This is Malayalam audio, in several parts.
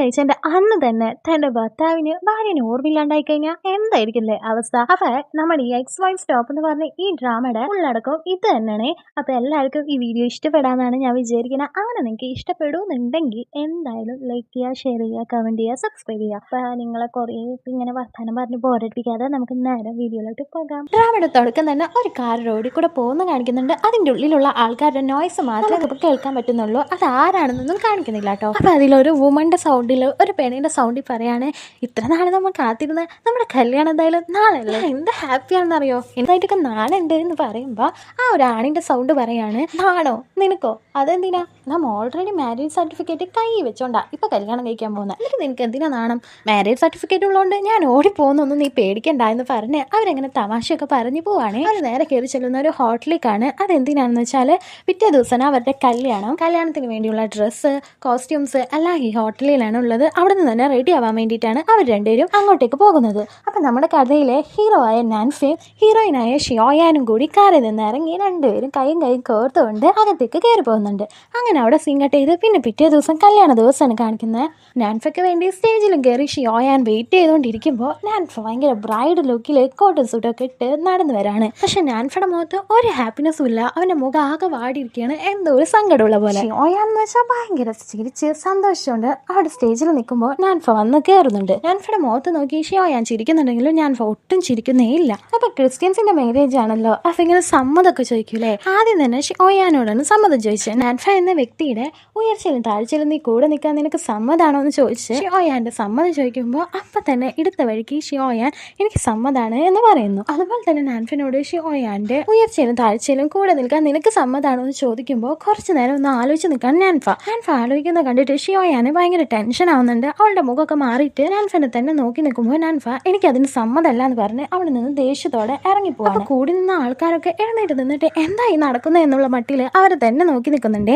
കഴിച്ചതിന്റെ അന്ന് തന്നെ തന്റെ ഭർത്താവിന് ഭാര്യനെ ഓർമ്മയില്ലാണ്ടായി കഴിഞ്ഞാൽ എന്തായിരിക്കില്ലേ അവസ്ഥ? അപ്പൊ നമ്മുടെ ഈ എക്സ് വൈ സ്റ്റോപ്പ് എന്ന് പറഞ്ഞ ഈ ഡ്രാമയുടെ ഉള്ളടക്കം ഇത് തന്നെയാണ്. അപ്പൊ എല്ലാവർക്കും ഈ വീഡിയോ ഇഷ്ടപ്പെടാന്നാണ് ഞാൻ വിചാരിക്കുന്നത് അങ്ങനെ നിങ്ങൾക്ക് ഇഷ്ടപ്പെടുന്നുണ്ടെങ്കിൽ എന്തായാലും ലൈക്ക് ചെയ്യുക ഷെയർ ചെയ്യുക കമന്റ് ചെയ്യുക സബ്സ്ക്രൈബ് ചെയ്യുക. അപ്പൊ നിങ്ങളെ കുറേ ഇങ്ങനെ വർത്താനം പറഞ്ഞ് ബോറടിപ്പിക്കാതെ നമുക്ക് നേരെ വീഡിയോയിലോട്ട് പോകാം. ഡ്രാമയുടെ തുടക്കം തന്നെ ഒരു കാർ റോഡിൽ കൂടെ പോകുന്ന കാണിക്കുന്നുണ്ട്. അതിന്റെ ഉള്ളിലുള്ള ആൾക്കാരുടെ നോയ്സ് മാത്രമേ നമുക്ക് കേൾക്കാൻ പറ്റുന്നുള്ളൂ. അത് ആരാണെന്നൊന്നും കാണിക്കുന്നില്ല കേട്ടോ. അപ്പൊ അതിലൊരു വുമന്റെ സൗണ്ടിൽ ഒരു പെണ്ണിന്റെ സൗണ്ടിൽ പറയാണ് ഇത്ര നാളെ നമ്മൾ കാത്തിരുന്ന നമ്മുടെ കല്യാണം എന്തായാലും നാളെ അല്ല എന്ത് ഹാപ്പിയാണെന്നറിയോ എന്തായിട്ടൊക്കെ ഉണ്ട് എന്ന് പറയുമ്പോൾ ആ ഒരു ആണിന്റെ സൗണ്ട് പറയാണ് നാണോ? നിനക്കോ? അതെന്തിനാ? നാം ഓൾറെഡി മാരേജ് സർട്ടിഫിക്കറ്റ് കൈ വെച്ചോണ്ടാ ഇപ്പൊ കല്യാണം കഴിക്കാൻ പോകുന്നത് എന്നിട്ട് നിനക്ക് എന്തിനാ നാണം? മാരേജ് സർട്ടിഫിക്കറ്റ് ഉള്ളതുകൊണ്ട് ഞാൻ ഓടി പോകുന്നൊന്നും നീ പേടിക്കണ്ട എന്ന് പറഞ്ഞ് അവരെങ്ങനെ തമാശയൊക്കെ പറഞ്ഞു പോവാണേ. അവർ നേരെ കയറി ചെല്ലുന്ന ഒരു ഹോട്ടലിലേക്കാണ്. അതെന്തിനാണെന്ന് വെച്ചാൽ പിറ്റേ ദിവസം അവരുടെ കല്യാണം കല്യാണത്തിന് വേണ്ടിയുള്ള ഡ്രസ്സ് കോസ്റ്റ്യൂംസ് എല്ലാം ഈ ഹോട്ടലിലാണ് ഉള്ളത് അവിടെ നിന്ന് തന്നെ റെഡി ആവാൻ വേണ്ടിയിട്ടാണ് അവർ രണ്ടുപേരും അങ്ങോട്ടേക്ക് പോകുന്നത്. അപ്പം നമ്മുടെ കഥയിലെ ഹീറോ ആയ നാൻഫയും ഹീറോയിനായ ഷിയോയാനും കൂടി കാറിൽ നിന്ന് ഇറങ്ങി രണ്ടുപേരും കൈയും കൈയും കോർത്തുകൊണ്ട് അകത്തേക്ക് കയറി പോകുന്നുണ്ട്. അങ്ങനെ അവിടെ സിംഗട്ട് ചെയ്ത് പിന്നെ പിറ്റേ ദിവസം കല്യാണ ദിവസമാണ് കാണിക്കുന്നത്. നാൻഫയ്ക്ക് വേണ്ടി സ്റ്റേജിലും കയറി ഷിയോയാൻ വെയിറ്റ് ചെയ്തുകൊണ്ടിരിക്കുമ്പോൾ നാൻഫ ഭയങ്കര ബ്രൈഡ് ലുക്കിൽ കോട്ടൺ സൂട്ടൊക്കെ ഇട്ട് നടന്നു വരാണ്. പക്ഷെ നാൻഫയുടെ മുഖത്ത് ഒരു ഹാപ്പിനെസ്സും ഇല്ല. അവന്റെ മുഖം ആകെ വാടിയിരിക്കുകയാണ് എന്തോ ഒരു സങ്കടമുള്ള പോലെ. ഷിയോയാൻ എന്ന് വെച്ചാൽ ഭയങ്കര ചിരിച്ച് സന്തോഷിച്ചുകൊണ്ട് അവിടെ സ്റ്റേജിൽ നിൽക്കുമ്പോൾ നാൻഫ വന്ന് കയറുന്നുണ്ട്. നാൻഫയുടെ മുഖത്ത് നോക്കി ഷിയോയാൻ ചിരിക്കുന്നുണ്ടെങ്കിലും നാൻഫ ഒട്ടും ചിരിക്കുന്നേ ഇല്ല. അപ്പൊ ക്രിസ്ത്യൻസിന്റെ മാരേജ് ആണല്ലോ. അപ്പൊ ഇങ്ങനെ സമ്മതമൊക്കെ ചോദിക്കൂലേ? ആദ്യം തന്നെ ഷിയോയാനോടാണ് സമ്മതം ചോദിച്ചത്. നാൻഫ എന്ന വ്യക്തിയുടെ ഉയർച്ചയിലും താഴ്ചയിലും നീ കൂടെ നിൽക്കാൻ നിനക്ക് സമ്മതാണോ എന്ന് ചോദിച്ച് ഷിയോയാന്റെ സമ്മതം ചോദിക്കുമ്പോൾ അപ്പൊ തന്നെ എടുത്ത വഴിക്ക് ഷിയോയാൻ എനിക്ക് സമ്മതാണ് എന്ന് പറയുന്നു. അതുപോലെ തന്നെ നാൻഫിനോട് ഷിയോയാന്റെ ഉയർച്ചയിലും താഴ്ചയിലും കൂടെ നിൽക്കാൻ നിനക്ക് സമ്മതാണോ എന്ന് ചോദിക്കുമ്പോൾ കുറച്ചു നേരം ഒന്ന് ആലോചിച്ച് നിൽക്കാൻ നാൻഫ. നാൻഫ ആലോചിക്കുന്നത് കണ്ടിട്ട് ഷിയോയാന് ഭയങ്കര ടെൻഷൻ ആവുന്നുണ്ട്. അവളുടെ മുഖമൊക്കെ മാറിയിട്ട് നാൻഫിനെ തന്നെ നോക്കി നിൽക്കുമ്പോൾ നാൻഫ എനിക്കതിന് സമ്മതമല്ല എന്ന് പറഞ്ഞ് അവിടെ നിന്ന് ദേഷ്യത്തോടെ ഇറങ്ങിപ്പോവാണ്. കൂടി നിന്ന ആൾക്കാരൊക്കെ എഴുന്നേറ്റ് നിന്നിട്ട് എന്തായി നടക്കുന്നത് എന്നുള്ള മട്ടിൽ അവരെ തന്നെ നോക്കി നിൽക്കുന്നുണ്ട്.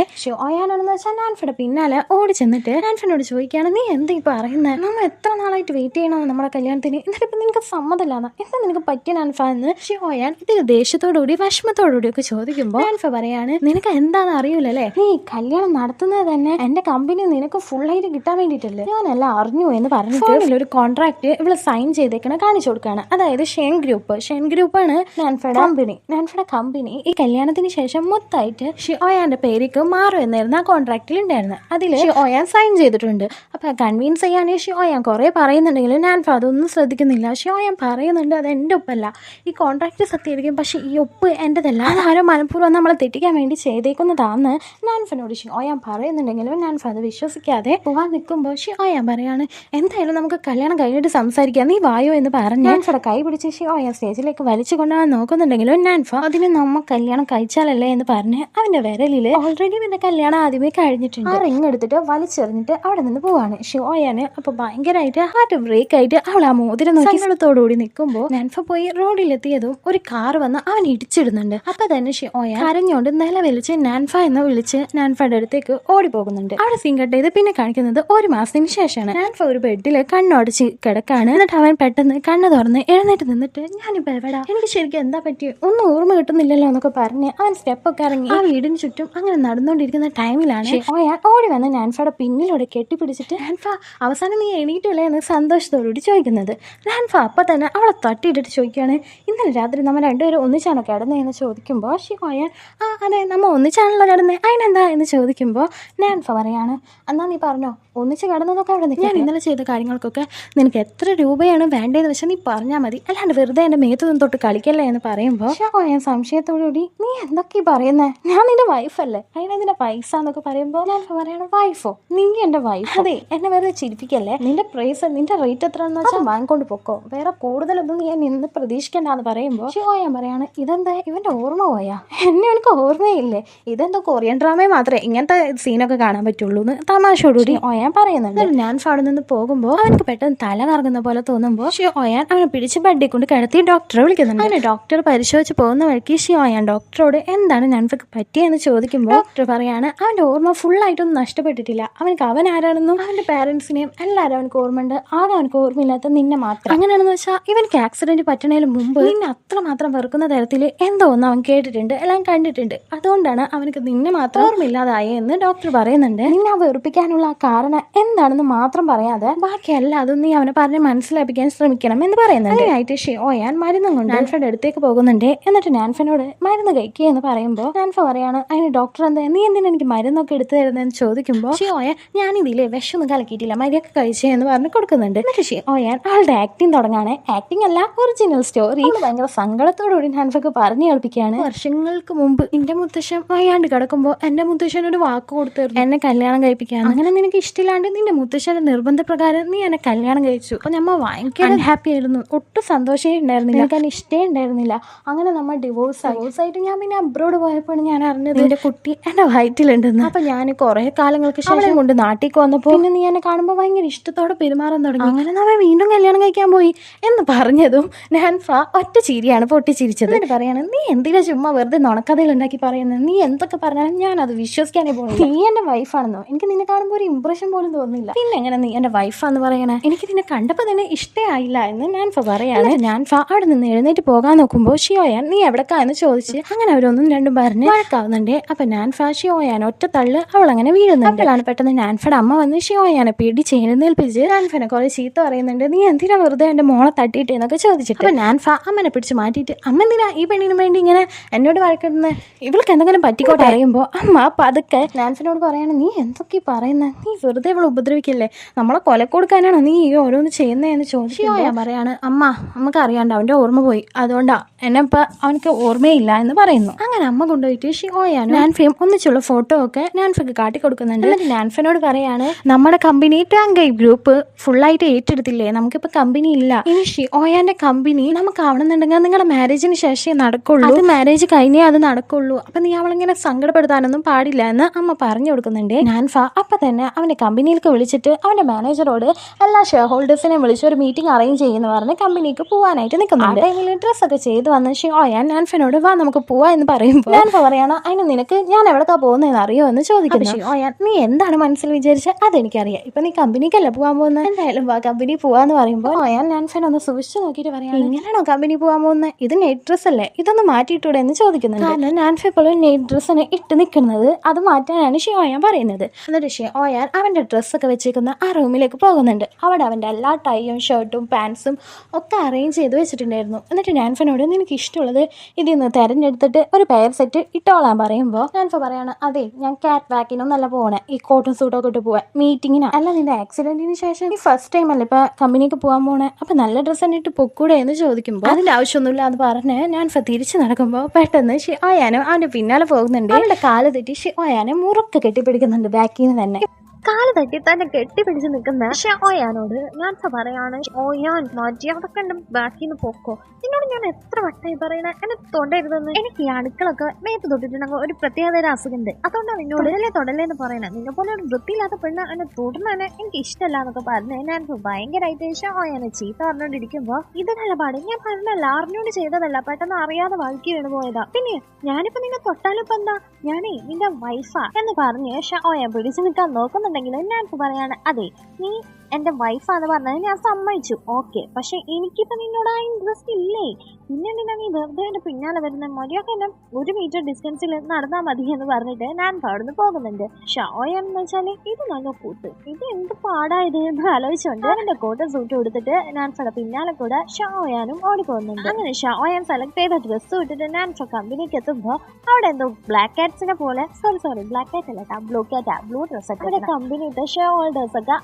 എന്ന് വെച്ചാൽ നാൻഫയുടെ പിന്നാലെ ഓടി ചെന്നിട്ട് നാൻഫിനോട് ചോദിക്കുകയാണ് നീ എന്താ ഇപ്പൊ പറയുന്നത് നമ്മൾ എത്ര നാളായിട്ട് വെയിറ്റ് ചെയ്യണോ നമ്മുടെ കല്യാണത്തിന്? എന്നിട്ട് ഇപ്പൊ നിനക്ക് സമ്മതമില്ലാന്ന്? എന്താ നിനക്ക് പറ്റിയ നാൻഫ എന്ന്? ഷിയോയാൻ ഇതിൽ ദേഷ്യത്തോടുകൂടി വിഷമത്തോടുകൂടി ഒക്കെ ചോദിക്കുമ്പോൾ നാൻഫ പറയാണ് നിനക്ക് എന്താണെന്ന് അറിയൂലല്ലേ? നീ ഈ കല്യാണം നടത്തുന്നത് തന്നെ എന്റെ കമ്പനി നിനക്ക് ഫുൾ ആയിട്ട് കിട്ടാൻ വേണ്ടിയിട്ടല്ലേ? ഞാനെല്ലാം അറിഞ്ഞു എന്ന് പറഞ്ഞിട്ട് ഒരു കോൺട്രാക്ട് ഇവിടെ സൈൻ ചെയ്തേക്കണ കാണിച്ചു കൊടുക്കുകയാണ്. അതായത് ഷെൻ ഗ്രൂപ്പ്. ഷെൻ ഗ്രൂപ്പാണ് നാൻഫയുടെ കമ്പനി. നാൻഫയുടെ കമ്പനി ഈ കല്യാണത്തിന് ശേഷം മൊത്തമായിട്ട് ഷിഒയാന്റെ പേരിക്ക് മാറും എന്നായിരുന്നു ആ കോൺട്രാക്റ്റിൽ ഉണ്ടായിരുന്നത്. അതിൽ ഷിയോയാൻ സൈൻ ചെയ്തിട്ടുണ്ട്. അപ്പൊ കൺവിൻസ് ചെയ്യാൻ ഷിയോയാൻ കുറെ പറയുന്നുണ്ടെങ്കിലും നാൻഫ അതൊന്നും ശ്രദ്ധിക്കുന്നില്ല. ഷിയോയാൻ പറയുന്നുണ്ട് അത് എന്റെ ഒപ്പല്ല. ഈ കോൺട്രാക്ട് സത്യമായിരിക്കും പക്ഷെ ഈ ഒപ്പ് എന്റെതല്ല ആരോ മനഃപൂർവം നമ്മളെ തെറ്റിക്കാൻ വേണ്ടി ചെയ്തേക്കുന്നതാന്ന് നാൻഫനോട് ഷിയോയാൻ പറയുന്നുണ്ടെങ്കിലും നാൻഫ അത് വിശ്വസിക്കാതെ പോകാൻ നിൽക്കുമ്പോൾ ഷിയോയാൻ പറയാണ് എന്തായാലും നമുക്ക് കല്യാണം കഴിഞ്ഞിട്ട് സംസാരിക്കാം. നീ വായോ എന്ന് പറഞ്ഞ് നാൻഫയുടെ കൈ പിടിച്ച് ഷിയോയാൻ സ്റ്റേജിലേക്ക് വലിച്ചു കൊണ്ടുപോകാൻ നോക്കുന്നുണ്ടെങ്കിലും നാൻഫ അതിന് നമ്മ കല്യാണം കഴിച്ചാലല്ലേ എന്ന് പറഞ്ഞ് അവന്റെ വിരലിൽ ഓൾറെഡി പിന്നെ കല്യാണം ആദ്യമേ കഴിഞ്ഞിട്ടുണ്ട്. ആ റിങ് എടുത്തിട്ട് വലിച്ചെറിഞ്ഞിട്ട് അവിടെ നിന്ന് പോവാണ്. ഷിയോയാന് അപ്പൊ ഭയങ്കരമായിട്ട് ഹാർട്ട് ബ്രേക്ക് ആയിട്ട് അവൾ ആ മോതിരം നോക്കി സങ്കടത്തോടുകൂടി നിൽക്കുമ്പോൾ നാൻഫ പോയി റോഡിലെത്തിയതും ഒരു കാർ വന്ന് അവൻ ഇടിച്ചിടുന്നുണ്ട്. അപ്പൊ തന്നെ ഷിയോയ കരഞ്ഞുകൊണ്ട് നിലവിളിച്ച് നാൻഫ എന്ന് വിളിച്ച് നാൻഫയുടെ അടുത്തേക്ക് ഓടി പോകുന്നുണ്ട് അവിടെ സീൻ കട്ട് ചെയ്ത് പിന്നെ കാണിക്കുന്നത് ഒരു മാസത്തിന് ശേഷമാണ് ഞാൻ ഒരു ബെഡിൽ കണ്ണോടിച്ച് കിടക്കാണ്. എന്നിട്ട് അവൻ പെട്ടെന്ന് കണ്ണ് തുറന്ന് എഴുന്നേറ്റ് നിന്നിട്ട് ഞാനിപ്പോ എവിടാ? എനിക്ക് ശരിക്കും എന്താ പറ്റി ഒന്നും ഓർമ്മ കിട്ടുന്നില്ലല്ലോ എന്നൊക്കെ പറഞ്ഞ് അവൻ സ്റ്റെപ്പ് ഒക്കെ ഇറങ്ങി. ആ വീടിന് ചുറ്റും അങ്ങനെ നടന്നുകൊണ്ടിരിക്കുന്ന ടൈമിലാണ് ഓയാ ഓടി വന്ന് നാൻഫയുടെ പിന്നിലൂടെ കെട്ടിപ്പിടിച്ചിട്ട് നാൻഫ അവസാനം നീ എണീറ്റില്ലേ? എന്ന് സന്തോഷത്തോടുകൂടി ചോദിക്കുന്നത്. നാൻഫ അപ്പൊ തന്നെ അവളെ തട്ടിയിട്ടിട്ട് ചോദിക്കുകയാണ് ഇന്നലെ രാത്രി നമ്മൾ രണ്ടുപേരും ഒന്നിച്ചാണോ കിടന്നേ? എന്ന് ചോദിക്കുമ്പോൾ ഓയാ ആ അതെ നമ്മ ഒന്നിച്ചാണല്ലോ കിടന്നേ അതിനെന്താ എന്ന് ചോദിക്കുമ്പോൾ നാൻഫ പറയാണ് എന്നാ നീ പറഞ്ഞോ ഒന്നിച്ച് കിടന്നതൊക്കെ അവിടെ നിൽക്കാം ഞാൻ ഇന്നലെ ചെയ്ത കാര്യങ്ങൾക്കൊക്കെ നിനക്ക് എത്ര രൂപയാണ് വേണ്ടതെന്ന് വെച്ചാൽ നീ പറഞ്ഞാൽ മതി. അല്ലാണ്ട് വെറുതെ എന്റെ നിന്ന് തൊട്ട് കളിക്കല്ലേ എന്ന് പറയുമ്പോൾ ഞാൻ സംശയത്തോടുകൂടി നീ എന്തൊക്കെ പറയുന്നേ? ഞാൻ നിന്റെ വൈഫല്ലേ അതിനെന്തിനാ പൈസ എന്നൊക്കെ പറയുമ്പോൾ ഞാൻ പറയണ വൈഫോ നീ എന്റെ വൈഫ് അതെ എന്നെ വെറുതെ ചിരിപ്പിക്കല്ലേ? നിന്റെ പ്രൈസ് നിന്റെ റേറ്റ് എത്ര എന്ന് വെച്ചാൽ വാങ്ങിക്കൊണ്ട് പൊക്കോ. വേറെ കൂടുതലൊന്നും ഞാൻ നിന്ന് പ്രതീക്ഷിക്കണ്ടെന്ന് പറയുമ്പോൾ ഷിയോയാൻ പറയാണ് ഇതെന്താ? ഇവന്റെ ഓർമ്മ പോയാ? എന്നെ എനിക്ക് ഓർമ്മയില്ലേ? ഇതെന്തോ കൊറിയൻ ഡ്രാമയെ മാത്രമേ ഇങ്ങനത്തെ സീനൊക്കെ കാണാൻ പറ്റുള്ളൂ എന്ന് തമാശയോടുകൂടി ഓയാൻ പറയുന്നുണ്ട്. ഞാൻ അവിടെ നിന്ന് പോകുമ്പോൾ അവനക്ക് പെട്ടെന്ന് തല കറങ്ങുന്ന പോലെ തോന്നുമ്പോൾ ഷിയോയാൻ അവനെ പിടിച്ച് ബെഡിൽ കൊണ്ട് കിടത്തി ഡോക്ടറെ വിളിക്കുന്നുണ്ട്. അങ്ങനെ ഡോക്ടർ പരിശോധിച്ച് പോകുന്ന വഴിക്ക് ഷിയോയാൻ ഡോക്ടറോട് എന്താണ് ഞാൻഫക്ക് പറ്റിയെന്ന് ചോദിക്കുമ്പോൾ ഡോക്ടർ പറയാണ് അവന്റെ ഓർമ്മ ഫുൾ ആയിട്ടൊന്നും നഷ്ടപ്പെട്ടിട്ടില്ല. അവനക്ക് അവൻ ആരാണെന്നും അവന്റെ പാരന്റ്സിനെയും എല്ലാവരും അവനക്ക് ഓർമ്മയുണ്ട്. ആകെ അവനക്ക് ഓർമ്മയില്ലാത്ത നിന്നെ മാത്രം. അങ്ങനെയാണെന്ന് വെച്ചാൽ ഇവനക്ക് ആക്സിഡന്റ് പറ്റണതിന് മുമ്പ് നിന്നെ അത്ര മാത്രം വെറുക്കുന്ന തരത്തിൽ എന്തോ ഒന്ന് അവൻ കേട്ടിട്ടുണ്ട് എല്ലാം കണ്ടിട്ടുണ്ട്. അതുകൊണ്ടാണ് അവനക്ക് നിന്നെ മാത്രം ഓർമ്മയില്ലാതായെന്ന് ഡോക്ടർ പറയുന്നുണ്ട്. നിന്നെ വെറുപ്പിക്കാനുള്ള ആ കാരണം പറഞ്ഞാൽ എന്താണെന്ന് മാത്രം പറയാതെ ബാക്കിയല്ല അതൊന്നും നീ അവനെ പറഞ്ഞ് മനസ്സിലാപ്പിക്കാൻ ശ്രമിക്കണം എന്ന് പറയുന്നുണ്ട്. ഓ ഷിയോയാൻ മരുന്നും കൊണ്ട് നാൻഫയുടെ അടുത്തേക്ക് പോകുന്നുണ്ട്. എന്നിട്ട് നാൻഫനോട് മരുന്ന് കഴിക്കുക എന്ന് പറയുമ്പോൾ നാൻഫ പറയാണ് അതിന് ഡോക്ടർ എന്താ? നീ എന്തിനാ എനിക്ക് മരുന്നൊക്കെ എടുത്തു തരുന്നതെന്ന് ചോദിക്കുമ്പോൾ ഓയാ ഞാൻ ഇതിലെ വിഷമൊന്നും കലക്കിയിട്ടില്ല. മര്യാദയ്ക്ക് കഴിച്ചേ എന്ന് പറഞ്ഞ് കൊടുക്കുന്നുണ്ട്. എന്നിട്ട് ഷിയോയാൻ ആളുടെ ആക്ടിങ് തുടങ്ങാണ്. ആക്ടിങ് അല്ല ഒറിജിനൽ സ്റ്റോറി ഭയങ്കര സങ്കടത്തോടുകൂടി നാൻഫക്ക് പറഞ്ഞു കേൾപ്പിക്കുകയാണ്. വർഷങ്ങൾക്ക് മുമ്പ് എന്റെ മുത്തശ്ശൻ വയ്യാണ്ട് കിടക്കുമ്പോൾ എന്റെ മുത്തശ്ശൻ ഒരു വാക്ക് കൊടുത്തു എന്നെ കല്യാണം കഴിപ്പിക്കാൻ അങ്ങനെ നിനക്ക് ഇഷ്ടമില്ലാണ്ട് നിന്റെ മുത്തശ്ശന്റെ നിർബന്ധപ്രകാരം നീ എന്നെ കല്യാണം കഴിച്ചു. അപ്പൊ നമ്മ ഭയങ്കര ഹാപ്പി ആയിരുന്നു. ഒട്ടും സന്തോഷമേ ഉണ്ടായിരുന്നില്ല. എനിക്ക് ഇഷ്ടേ ഉണ്ടായിരുന്നില്ല. അങ്ങനെ നമ്മൾ ഡിവോഴ്സ് ഡിവോഴ്സ് ആയിട്ട് ഞാൻ പിന്നെ അബ്രോഡ് പോയപ്പോഴാണ് ഞാൻ അറിഞ്ഞത് എന്റെ കുട്ടി എന്റെ വയറ്റിലുണ്ടെന്ന്. അപ്പൊ ഞാൻ കുറെ കാലങ്ങൾക്ക് ശേഷം കൊണ്ട് നാട്ടിൽ വന്നപ്പോ പിന്നെ നീ എന്നെ കാണുമ്പോൾ ഭയങ്കര ഇഷ്ടത്തോടെ പെരുമാറാൻ തുടങ്ങി. അങ്ങനെ നമ്മൾ വീണ്ടും കല്യാണം കഴിക്കാൻ പോയി എന്ന് പറഞ്ഞതും നാൻഫ ഒറ്റ ചിരിയാണ് പൊട്ടി പൊട്ടിച്ചിരിച്ചത്. എന്നിട്ട് പറയാണ് നീ എന്തിനാ ചുമ്മാ വെറുതെ നുണക്കഥയിൽ ഉണ്ടാക്കി പറയുന്നത് നീ എന്തൊക്കെ പറഞ്ഞാലും ഞാൻ അത് വിശ്വസിക്കാനേ പോകുന്നു നീ എന്റെ വൈഫാണെന്നോ എനിക്ക് നിന്നെ കാണുമ്പോൾ ഒരു ഇമ്പ്രഷൻ പോലും തോന്നില്ല പിന്നെ എങ്ങനെ നീ എന്റെ വൈഫാന്ന് പറയണേ? എനിക്ക് നിന്നെ കണ്ടപ്പോൾ തന്നെ ഇഷ്ടയായില്ല എന്ന് ഞാൻ പറയാണ്. ഞാൻ അവിടെ നിന്ന് എഴുന്നേറ്റ് പോകാൻ നോക്കുമ്പോൾ ഷിയോയാൻ നീ എവിടക്കാ? എന്ന് ചോദിച്ച്. അങ്ങനെ അവരൊന്നും രണ്ടും പറഞ്ഞ് വഴക്കാവുന്നുണ്ട്. അപ്പൊ ഫാ ഷിയോയാൻ ഒറ്റ തള്ള് അവൾ അങ്ങനെ വീഴുന്നു അപ്പോഴാണ് പെട്ടെന്ന് നാൻഫയുടെ അമ്മ വന്ന് ഷിയോയാനെ പിടിച്ച് എഴുന്നേൽപ്പിച്ച് നാൻഫനെ കുറെ ചീത്ത പറയുന്നുണ്ട്. നീ എന്തിനാ വെറുതെ എന്റെ മോളെ തട്ടിയിട്ട്? എന്നൊക്കെ ചോദിച്ചിട്ട്. അപ്പൊ നാൻഫ അമ്മനെ പിടിച്ച് മാറ്റിയിട്ട് അമ്മ എന്തിനാ ഈ പെണ്ണിന് വേണ്ടി ഇങ്ങനെ എന്നോട് വഴക്കിടുന്നത് ഇവൾക്ക് എന്തെങ്കിലും പറ്റിക്കോട്ടെ? അറിയുമ്പോൾ അമ്മ പതുക്കെ. നാൻഫിനോട് പറയാണ് നീ എന്തൊക്കെ പറയുന്നത് നീ വെറുതെ ഇവളെ ഉപദ്രവിക്കല്ലേ? നമ്മളെ കൊല കൊടുക്കാനാണ് നീ ഈ ഓരോന്ന് ചെയ്യുന്നതെന്ന് ചോദിച്ചു ഞാൻ പറയാണ് അമ്മ നമുക്ക് അറിയാണ്ട് അവന്റെ ഓർമ്മ പോയി. അതുകൊണ്ടാ എന്നെ ഇപ്പൊ അവനക്ക് ഓർമ്മയില്ല എന്ന് പറയുന്നു. അങ്ങനെ അമ്മ കൊണ്ടുപോയിട്ട് ഷിയോയാണ് നാൻഫയും ഒന്നിച്ചുള്ള ഫോട്ടോ ഒക്കെ നാൻഫക്ക് കാട്ടി കൊടുക്കുന്നുണ്ട് നാൻഫിനോട് പറയാണ് നമ്മുടെ കമ്പനി ടാങ്കൈ ഗ്രൂപ്പ് ഫുള്ളായിട്ട് ഏറ്റെടുത്തില്ലേ? നമുക്കിപ്പോ കമ്പനി ഇല്ല. ഇനി ഷിയോയാന്റെ കമ്പനി നമുക്ക് ആവണമെന്നുണ്ടെങ്കിൽ നിങ്ങളുടെ മാരേജിന് ശേഷമേ നടക്കുള്ളൂ. അത് മാരേജ് കഴിഞ്ഞേ അത് നടക്കുള്ളൂ. അപ്പൊ നീ അവളിങ്ങനെ സങ്കടപ്പെടുത്താനൊന്നും പാടില്ല എന്ന് അമ്മ പറഞ്ഞു കൊടുക്കുന്നുണ്ട്. നാൻഫ അപ്പൊ തന്നെ അവന്റെ കമ്പനിയിലേക്ക് വിളിച്ചിട്ട് അവന്റെ മാനേജറോട് എല്ലാ ഷെയർ ഹോൾഡേഴ്സിനെ വിളിച്ച് ഒരു മീറ്റിംഗ് അറേഞ്ച് ചെയ്യുന്ന പറഞ്ഞ് കമ്പനിക്ക് പോകാനായിട്ട് നിൽക്കുന്നുണ്ട്. ടൈമിൽ ഡ്രസ് ഒക്കെ ചെയ്ത് ഓ ഞാൻ നാൻഫിനോട് വാ നമുക്ക് പോവാ എന്ന് പറയുമ്പോൾ ഞാൻ പറയണം അതിന് നിനക്ക് ഞാൻ എവിടേക്കാ പോകുന്നതെന്ന് അറിയോ? എന്ന് ചോദിക്കുന്നു. ഓ ഞാൻ നീ എന്താണ് മനസ്സിൽ വിചാരിച്ചത് അതെനിക്കറിയാം. ഇപ്പൊ നീ കമ്പനിക്കല്ല പോകാൻ പോകുന്നത് എന്തായാലും വാ കമ്പനി പോവാന്ന് പറയുമ്പോൾ ഓ ഞാൻ ആൻഫൻ ഒന്ന് സൂക്ഷിച്ചു നോക്കിയിട്ട് പറയാം ഇങ്ങനെയാണോ കമ്പനി പോകാൻ പോകുന്നത് ഇത് നെറ്റ് ഡ്രസ് അല്ലേ? ഇതൊന്ന് മാറ്റിയിട്ടൂടെ എന്ന് ചോദിക്കുന്നുണ്ട്. കാരണം നാൻഫ ഇപ്പോഴും നെയ്റ്റ് ഡ്രസ്സിനെ ഇട്ട് നിൽക്കുന്നത് അത് മാറ്റാനാണ് ഷിയോയാൻ പറയുന്നത്. എന്നിട്ട് ഷിയോയാൻ ഡ്രസ്സൊക്കെ വെച്ചേക്കുന്ന ആ റൂമിലേക്ക് പോകുന്നുണ്ട്. അവിടെ അവന്റെ എല്ലാ ടൈയും ഷർട്ടും പാൻസും ഒക്കെ അറേഞ്ച് ചെയ്ത് വെച്ചിട്ടുണ്ടായിരുന്നു. എന്നിട്ട് നാൻഫനോട് നിനക്ക് ഇഷ്ടമുള്ളത് ഇതിൽ നിന്ന് തെരഞ്ഞെടുത്തിട്ട് ഒരു പെയർ സെറ്റ് ഇട്ടോളാൻ പറയുമ്പോൾ നാൻഫ പറയാണ് അതെ ഞാൻ കാറ്റ് വാക്കിനും നല്ല പോകണേ ഈ കോട്ടും സൂട്ടൊക്കെ ഇട്ട് പോവാൻ. മീറ്റിങ്ങിന് അല്ല നിന്റെ ആക്സിഡന്റിന് ശേഷം ഈ ഫസ്റ്റ് ടൈം അല്ലേ ഇപ്പൊ കമ്പനിക്ക് പോകാൻ പോണേ? അപ്പൊ നല്ല ഡ്രസ്സ് തന്നെ ഇട്ട് പൊക്കൂടെ എന്ന് ചോദിക്കുമ്പോൾ അതിൽ ആവശ്യമൊന്നുമില്ല എന്ന് പറഞ്ഞ് ഞാൻ തിരിച്ചു നടക്കുമ്പോൾ പെട്ടെന്ന് ഷി ഓയാനും അവന്റെ പിന്നാലെ പോകുന്നുണ്ട്. അവളുടെ കാൽ തെറ്റി ഷി ഓയാനും മുറുക്ക് കെട്ടിപ്പിടിക്കുന്നുണ്ട് ബാക്കിൽ നിന്ന് തന്നെ. കാൽ തട്ടി തന്നെ കെട്ടിപ്പിടിച്ച് നിൽക്കുന്ന ഷോയാനോട് ഞാൻ പറയാണ് ഓയാൻ മര്യാദയ്ക്ക് എന്റെ ബാക്കിൽ നിന്ന് പൊക്കോ. നിന്നോട് ഞാൻ എത്ര വട്ടായി പറയണ? എന്നെ തൊണ്ടരുതെന്ന്. എനിക്ക് ഈ അടുക്കളൊക്കെ മേത്ത് തൊട്ടിട്ടുണ്ടെങ്കിൽ ഒരു പ്രത്യേകതര അസുഖമുണ്ട് അതുകൊണ്ടാണ് നിന്നോട് തൊടലേ തൊടലേ എന്ന് പറയണത് നിന്നെ പോലെ ഒരു വൃത്തിയില്ലാത്ത പെണ്ണ് എന്നെ തൊടുന്നതിനെ എനിക്ക് ഇഷ്ടമല്ല എന്നൊക്കെ പറഞ്ഞ് ഞാൻ ഭയങ്കരമായിട്ട് ഷോയാനെ ചീത്ത പറഞ്ഞോണ്ടിരിക്കുമ്പോ ഇതിനല്ല പാട് ഞാൻ പറഞ്ഞല്ല അറിഞ്ഞോണ്ട് ചെയ്തതല്ല. പെട്ടെന്ന് അറിയാതെ വഴുക്കി വീണ് പോയതാ. പിന്നെ ഞാനിപ്പോ നിന്നെ തൊട്ടാലും ഇപ്പൊ എന്താ? ഞാനേ നിന്റെ വൈഫാ എന്ന് പറഞ്ഞ് ഷോയ പിടിച്ചു നിൽക്കാൻ നോക്കുന്നുണ്ടെങ്കിൽ ഞാൻ പറയാണ് അതെ നീ എന്റെ വൈഫാന്ന് പറഞ്ഞത് ഞാൻ സമ്മതിച്ചു. ഓക്കെ പക്ഷെ എനിക്കിപ്പോൾ നിന്നോട് ആ ഇൻട്രസ്റ്റ് ഇല്ലേ? പിന്നെ എന്തിനാ നീ വെറുതെ എന്റെ പിന്നാലെ വരുന്ന? മര്യാദ എന്നെ ഒരു മീറ്റർ ഡിസ്റ്റൻസിൽ നടന്നാൽ മതി എന്ന് പറഞ്ഞിട്ട് ഞാൻ പാടുന്നു പോകുന്നുണ്ട്. ഷോയെന്ന് വെച്ചാൽ ഇത് നല്ല കൂട്ട്. ഇത് എന്ത് പാടായത് എന്ന് ആലോചിച്ചുകൊണ്ട് എന്റെ കോട്ട് സൂട്ട് കൊടുത്തിട്ട് നാൻഫയുടെ പിന്നാലെ കൂടെ ഷോയാനും ഓടിപ്പോകുന്നുണ്ട്. അങ്ങനെ ഷോയാൻ സെലക്ട് ചെയ്ത ഡ്രസ്സ് ഇട്ടിട്ട് നാൻഫ കമ്പനിക്ക് എത്തുമ്പോൾ അവിടെ എന്തോ ബ്ലാക്ക് കാറ്റ്സിനെ പോലെ സോറി സോറി ബ്ലാക്ക് കാറ്റ് അല്ല ബ്ലൂ കാറ്റാ ബ്ലൂ ഡ്രസ്സൊക്കെ അവിടെ കമ്പനി ഇട്ട ഷോ ഹോൾഡേഴ്സ് ഒക്കെ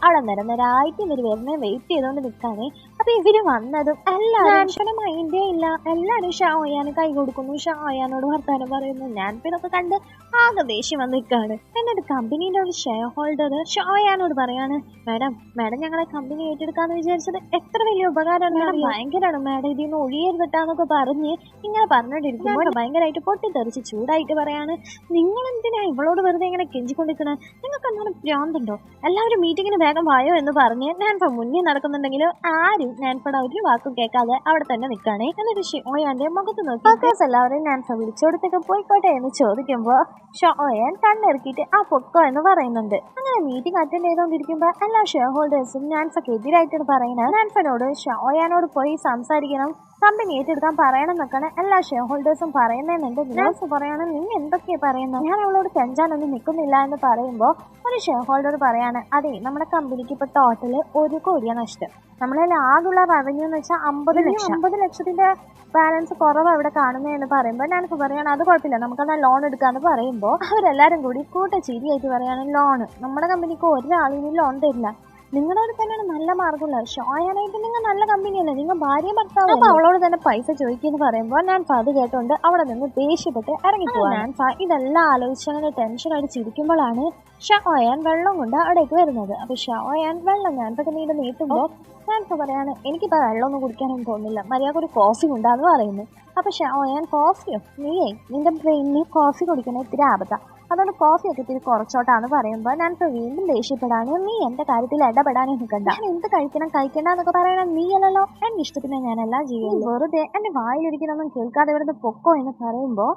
നിരനിരായിട്ട് ഇവർ വരുന്നേ വെയിറ്റ് ചെയ്തോണ്ട് നിൽക്കാനേ അപ്പൊ ഇവർ വന്നതും എല്ലാവരും മൈൻഡേ ഇല്ല. എല്ലാരും ഷായാന് കൈ കൊടുക്കുന്നു. ഷായാനോട് വർത്താനം പറയുന്നു. ഞാൻ ഇതൊക്കെ കണ്ട് ആകെ ദേഷ്യം വന്ന് നിൽക്കാണ് എന്നിട്ട് കമ്പനിയുടെ ഒരു ഷെയർ ഹോൾഡർ ഷായാനോട് പറയാണ് മാഡം മാഡം ഞങ്ങളെ കമ്പനി ഏറ്റെടുക്കാന്ന് വിചാരിച്ചത് എത്ര വലിയ ഉപകാരമാണ്. ഭയങ്കരമാണ് മാഡം ഇതിൽ നിന്ന് ഒഴിയരുതട്ടാന്നൊക്കെ പറഞ്ഞ് ഇങ്ങനെ പറഞ്ഞോണ്ടിരിക്കുമ്പോൾ ഭയങ്കരമായിട്ട് പൊട്ടിത്തെറിച്ച് ചൂടായിട്ട് പറയാണ് നിങ്ങൾ എന്തിനാ ഇവളോട് വെറുതെ ഇങ്ങനെ കെഞ്ചിക്കൊണ്ടിരിക്കണേ? നിങ്ങൾക്ക് എന്താണ് പ്രാന്തുണ്ടോ എല്ലാവരും മീറ്റിങ്ങിന് വേഗം വായോ എന്ന് പറഞ്ഞ് നാൻഫ മുന്നേ നടക്കുന്നുണ്ടെങ്കിലും ആരും നാൻഫയുടെ ഒരു വാക്കും കേൾക്കാതെ അവിടെ തന്നെ നിൽക്കാണേ എന്നിട്ട് ഷോയാന്റെ മുഖത്ത് നോക്കി. വർക്കേഴ്സ് എല്ലാവരും നാൻഫ വിളിച്ചോടത്തൊക്കെ പോയിക്കോട്ടെ എന്ന് ചോദിക്കുമ്പോ ഷോയാൻ കണ്ണിറക്കിയിട്ട് ആ പൊക്കോ എന്ന് പറയുന്നുണ്ട്. അങ്ങനെ മീറ്റിംഗ് അറ്റൻഡ് ചെയ്തുകൊണ്ടിരിക്കുമ്പോൾ എല്ലാ ഷെയർ ഹോൾഡേഴ്സും നാൻഫക്ക് എതിരായിട്ടാണ് പറയുന്നത്. നാൻഫനോട് ഷോയാനോട് പോയി സംസാരിക്കണം. കമ്പനി ഏറ്റെടുക്കാൻ പറയണം എന്നൊക്കെയാണ് എല്ലാ ഷെയർ ഹോൾഡേഴ്സും പറയുന്നതെന്നുണ്ട്. നാൻസി പറയാണ് നീ എന്തൊക്കെയാ പറയുന്നത്? ഞാൻ അവളോട് കെഞ്ചാനൊന്നും നിൽക്കുന്നില്ല എന്ന് പറയുമ്പോൾ ഒരു ഷെയർ ഹോൾഡർ പറയാണ് അതെ നമ്മുടെ കമ്പനിക്ക് ഇപ്പൊ ടോട്ടൽ ഒരു കോടിയാണ് നഷ്ടം. നമ്മളെ ആകുള്ള റവന്യൂ എന്ന് വെച്ചാൽ അമ്പത് ലക്ഷം. അമ്പത് ലക്ഷത്തിന്റെ ബാലൻസ് കുറവ് അവിടെ കാണുന്നതെന്ന് പറയുമ്പോൾ ഞാനിപ്പോ പറയുകയാണ് അത് കുഴപ്പമില്ല നമുക്കത് ലോൺ എടുക്കാന്ന് പറയുമ്പോൾ അവരെല്ലാരും കൂടി കൂട്ട ചിരിയായിട്ട് പറയാണ് ലോൺ നമ്മുടെ കമ്പനിക്ക് ഒരാളിനും ലോൺ തരില്ല. നിങ്ങളുടെ അവിടെ തന്നെയാണ് നല്ല മാർഗമുള്ളത് ഷോയാനായിട്ട് നിങ്ങൾ നല്ല കമ്പനിയല്ലേ നിങ്ങൾ ഭാര്യ ഭർത്താവ് അപ്പൊ അവളോട് തന്നെ പൈസ ചോദിക്കുന്നു പറയുമ്പോൾ ഞാൻ അത് കേട്ടോണ്ട് അവിടെ നിന്ന് ദേഷ്യപ്പെട്ട് ഇറങ്ങിപ്പോവാൻ ഞാൻ ഇതെല്ലാം ആലോചിച്ച് അങ്ങനെ ടെൻഷൻ അടിച്ചിരിക്കുമ്പോഴാണ് ഷോയാൻ വെള്ളം കൊണ്ട് അവിടേക്ക് വരുന്നത്. അപ്പൊ ഷോയാൻ വെള്ളം ഞാൻ നീണ്ട് നീട്ടുമ്പോൾ ഞാൻ ഇപ്പൊ പറയാണ് എനിക്കിപ്പോ വെള്ളമൊന്നും കുടിക്കാനൊന്നും തോന്നുന്നില്ല. മര്യാദ ഒരു കോഫി ഉണ്ടാന്ന് പറയുന്നു അപ്പൊ ഷോയാൻ കോഫിയോ നീയേ നിന്റെ ബ്രെയിനിൽ കോഫി കുടിക്കണ ഇത്തിരി ആപത്താ. അതുകൊണ്ട് കോഫിയൊക്കെ ഇത്തിരി കുറച്ചോട്ടാന്ന് പറയുമ്പോൾ ഞാൻ ഇപ്പൊ വീണ്ടും ദേഷ്യപ്പെടാനും നീ എന്റെ കാര്യത്തിൽ ഇടപെടാനേ നിൽക്കണ്ട ഞാൻ എന്ത് കഴിക്കണം കഴിക്കണ്ട എന്നൊക്കെ പറയണ നീ അല്ലല്ലോ എന്റെ ഇഷ്ടത്തിന് ഞാനല്ല ജീവിതം വെറുതെ എന്റെ വായിലിരിക്കുന്നൊന്നും കേൾക്കാതെ ഇവിടുന്ന് പൊക്കോ എന്ന് പറയുമ്പോൾ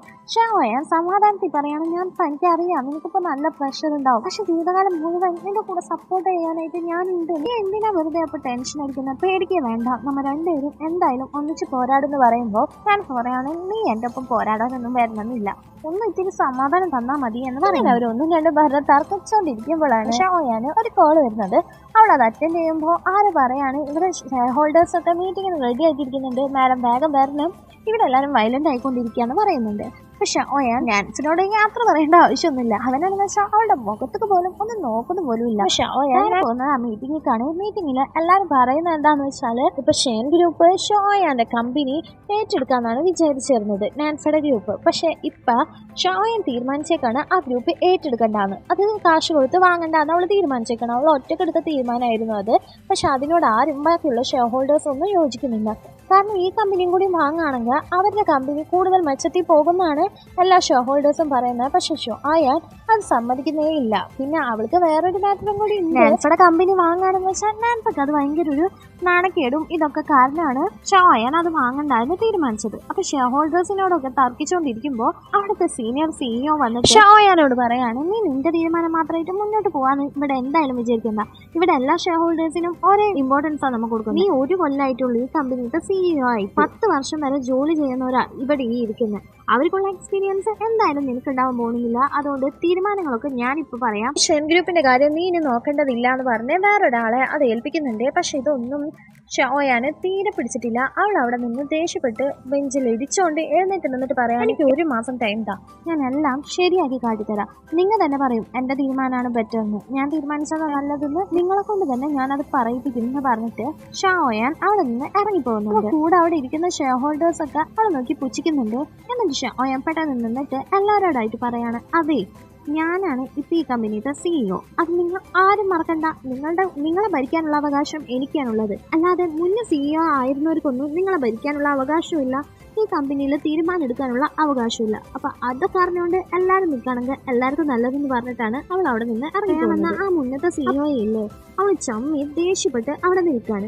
ഞാൻ സമാധാനത്തിൽ പറയാണ്. ഞാൻ എനിക്ക് അറിയാം നിനക്കിപ്പോ നല്ല പ്രഷർ ഉണ്ടാവും. പക്ഷെ ജീവിതകാലം മുഴുവൻ നിന്റെ കൂടെ സപ്പോർട്ട് ചെയ്യാനായിട്ട് ഞാൻ ഉണ്ട്. നീ എന്തിനാ വെറുതെ അപ്പൊ ടെൻഷൻ അടിക്കുന്ന? പേടിക്കുക വേണ്ട. നമ്മ രണ്ടുപേരും എന്തായാലും ഒന്നിച്ച് പോരാടുന്നു പറയുമ്പോൾ ഞാൻ പറയാണ് നീ എന്റെ ഒപ്പം പോരാടാനൊന്നും വരണമെന്നില്ല. ഒന്ന് ഇത്തിരി സമാധാനം തന്നാ മതി എന്ന് പറയുന്നത് അവരൊന്നും രണ്ട് ഭരണം തർക്കിച്ചുകൊണ്ടിരിക്കുമ്പോഴാണ് ഷോയാന് ഒരു കോൾ വരുന്നത്. അവൾ അത് അറ്റൻഡ് ചെയ്യുമ്പോൾ ആര് പറയാണ്? ഇവിടെ ഷെയർ ഹോൾഡേഴ്സ് ഒക്കെ മീറ്റിംഗിന് റെഡി ആക്കിയിരിക്കുന്നുണ്ട് മാഡം വേഗം വരണം. ഇവിടെ എല്ലാവരും വയലന്റ് ആയിക്കൊണ്ടിരിക്കുകയെന്ന് പറയുന്നുണ്ട്. പക്ഷെ ഓയാൻ നാൻസിനോട് യാത്ര പറയേണ്ട ആവശ്യമൊന്നുമില്ല. അവനാണെന്ന് വെച്ചാൽ അവളുടെ മുഖത്തേക്ക് പോലും ഒന്ന് നോക്കുന്ന പോലും ഇല്ല. പക്ഷെ ഓയാൻ പോകുന്നത് ആ മീറ്റിംഗിലേക്കാണ് മീറ്റിംഗിൽ എല്ലാവരും പറയുന്നത് എന്താണെന്ന് വെച്ചാൽ ഇപ്പൊ ഷെയർ ഗ്രൂപ്പ് ഷോയാന്റെ കമ്പനി ഏറ്റെടുക്കാന്നാണ് വിചാരിച്ചിരുന്നത്. നാൻസയുടെ ഗ്രൂപ്പ് പക്ഷെ ഇപ്പൊ ഷോയൻ തീരുമാനിച്ചേക്കാണ് ആ ഗ്രൂപ്പ് ഏറ്റെടുക്കണ്ടാന്ന് അത് കാശ് കൊടുത്ത് വാങ്ങണ്ടാന്ന് അവൾ തീരുമാനിച്ചേക്കണം. അവൾ ഒറ്റക്കെടുത്ത തീരുമാനമായിരുന്നു അത്. പക്ഷെ അതിനോട് ആരും ബാക്കിയുള്ള ഷെയർ ഹോൾഡേഴ്സ് ഒന്നും യോജിക്കുന്നില്ല. കാരണം ഈ കമ്പനിയും കൂടി വാങ്ങുകയാണെങ്കിൽ അവരുടെ കമ്പനി കൂടുതൽ മെച്ചത്തിൽ പോകുമെന്നാണ് എല്ലാ ഷെയർ ഹോൾഡേഴ്സും പറയുന്നത്. പക്ഷെ ഷോ ആയാൽ അത് സമ്മതിക്കുന്നേ ഇല്ല. പിന്നെ അവൾക്ക് വേറൊരു മാറ്ററും കൂടി ഉണ്ട്. നാൻസയുടെ കമ്പനി വാങ്ങാണെന്ന് വെച്ചാൽ നാൻസക്ക് അത് ഭയങ്കര ഒരു നാണക്കേടും ഇതൊക്കെ കാരണമാണ് ഷോ ആയാൽ അത് വാങ്ങണ്ടാന്ന് തീരുമാനിച്ചത്. അപ്പൊ ഷെയർ ഹോൾഡേഴ്സിനോടൊക്കെ തർക്കിച്ചുകൊണ്ടിരിക്കുമ്പോൾ അവിടുത്തെ സീനിയർ സിഇഒ വന്നിട്ട് ആയാലോട് പറയാണ് നീ നിന്റെ തീരുമാനം മാത്രമായിട്ട് മുന്നോട്ട് പോവാന്ന് ഇവിടെ എന്തായാലും വിചാരിക്കണ്ട ഇവിടെ എല്ലാ ഷെയർ ഹോൾഡേഴ്സിനും ഒരേ ഇമ്പോർട്ടൻസ് ആണ് നമുക്ക് കൊടുക്കുന്നത്. നീ ഒരു കൊല്ലായിട്ടുള്ള ഈ കമ്പനിയുടെ സിഇഒ ആയി. പത്ത് വർഷം വരെ ജോലി ചെയ്യുന്നവരാ ഇവിടെ ഈ ഇരിക്കുന്നത് അവർക്കുള്ള എക്സ്പീരിയൻസ് എന്തായാലും നിനക്കുണ്ടാവാൻ പോകുന്നില്ല. അതുകൊണ്ട് തീരുമാനങ്ങളൊക്കെ ഞാനിപ്പോൾ പറയാം. ഷെൻ ഗ്രൂപ്പിന്റെ കാര്യം നീ ഇനി നോക്കേണ്ടതില്ല എന്ന് പറഞ്ഞ് വേറൊരാളെ അത് ഏൽപ്പിക്കുന്നുണ്ട്. പക്ഷെ ഇതൊന്നും ഷോയാന് തീരെ പിടിച്ചിട്ടില്ല. അവൾ അവിടെ നിന്ന് ദേഷ്യപ്പെട്ട് ബെഞ്ചിൽ ഇടിച്ചോണ്ട് എഴുന്നേറ്റ് നിന്നിട്ട് പറയാൻ എനിക്ക് ഒരു മാസം ടൈം താ ഞാൻ എല്ലാം ശരിയാക്കി കാട്ടിത്തരാം. നിങ്ങൾ തന്നെ പറയും എന്റെ തീരുമാനമാണ് ബെറ്റർ എന്ന് ഞാൻ തീരുമാനിച്ചത് നല്ലതെന്ന് നിങ്ങളെ കൊണ്ട് തന്നെ ഞാൻ അത് പറയിപ്പിക്കും എന്ന് പറഞ്ഞിട്ട് ഷോയാൻ അവിടെ നിന്ന് ഇറങ്ങി പോകുന്നുണ്ട് കൂടെ അവിടെ ഇരിക്കുന്ന ഷെയർ ഹോൾഡേഴ്സ് ഒക്കെ അവളെ നോക്കി പുച്ഛിക്കുന്നുണ്ട്. എന്നിട്ട് ഷോയാൻ പെട്ടെന്ന് നിന്നിട്ട് എല്ലാവരോടായിട്ട് പറയാണ് അതെ ഞാനാണ് ഇപ്പം ഈ കമ്പനിയുടെ സിഇഒ അത് നിങ്ങൾ ആരും മറക്കണ്ട. നിങ്ങളുടെ നിങ്ങളെ ഭരിക്കാനുള്ള അവകാശം എനിക്കാണുള്ളത്. അല്ലാതെ മുന്നേ സിഇഒ ആയിരുന്നവർക്കൊന്നും നിങ്ങളെ ഭരിക്കാനുള്ള അവകാശമില്ല ഈ കമ്പനിയിൽ തീരുമാനം എടുക്കാനുള്ള അവകാശമില്ല അപ്പൊ അതൊക്കെ അറിഞ്ഞുകൊണ്ട് എല്ലാവരും നിൽക്കുകയാണെങ്കിൽ എല്ലാവർക്കും നല്ലതെന്ന് പറഞ്ഞിട്ടാണ് അവൾ അവിടെ നിന്ന് ഇറങ്ങി ആ മുന്നത്തെ സിഇഒ ഇല്ലേ? അവൾ ചമ്മി ദേഷ്യപ്പെട്ട് അവിടെ നിൽക്കാണ്.